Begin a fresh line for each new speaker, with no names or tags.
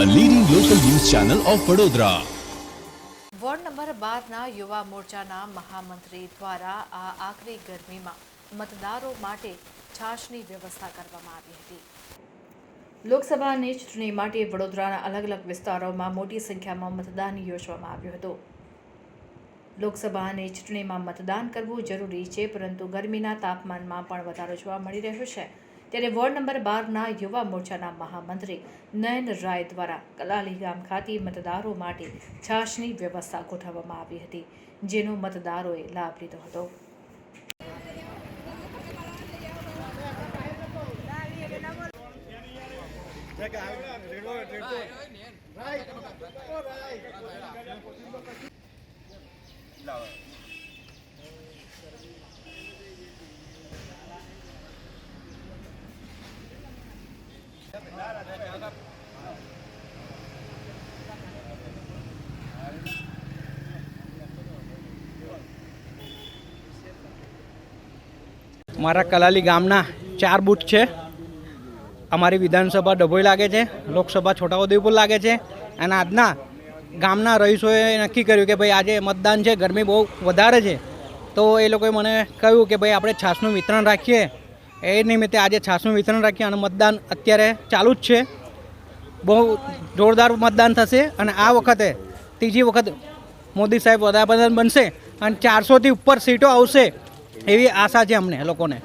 Channel of Vadodara
ward number બારના યુવા મોરચાના મહામંત્રી દ્વારા આ આકરી ગરમીમાં મતદારો માટે છાશની વ્યવસ્થા કરવામાં આવી હતી. લોકસભાની ચૂંટણી માટે વડોદરાના અલગ અલગ વિસ્તારોમાં મોટી સંખ્યામાં મતદાન યોજવામાં આવ્યું હતું. લોકસભાની ચૂંટણીમાં મતદાન કરવું જરૂરી છે, પરંતુ ગરમીના તાપમાનમાં પણ વધારો જોવા મળી રહ્યો છે. ત્યારે વોર્ડ નંબર બારના યુવા મોરચાના મહામંત્રી નયન રાય દ્વારા કલાલી ગામ ખાતે મતદારો માટે છાશની વ્યવસ્થા ગોઠવવામાં આવી હતી, જેનો મતદારોએ લાભ લીધો હતો.
મારા કલાલી ગામના ચાર બૂથ છે. અમારી વિધાનસભા ડભોઈ લાગે છે, લોકસભા છોટાઉદેપુર લાગે છે, અને આજના ગામના રહીશોએ નક્કી કર્યું કે ભાઈ આજે મતદાન છે, ગરમી બહુ વધારે છે. તો એ લોકોએ મને કહ્યું કે ભાઈ આપણે છાસનું વિતરણ રાખીએ. એ નિમિત્તે આજે છાસનું વિતરણ રાખીએ અને મતદાન અત્યારે ચાલુ જ છે. બહુ જોરદાર મતદાન થશે અને આ વખતે ત્રીજી વખત મોદી સાહેબ વડાપ્રધાન બનશે અને ચારસોથી ઉપર સીટો આવશે એવી આશા છે અમને લોકોને.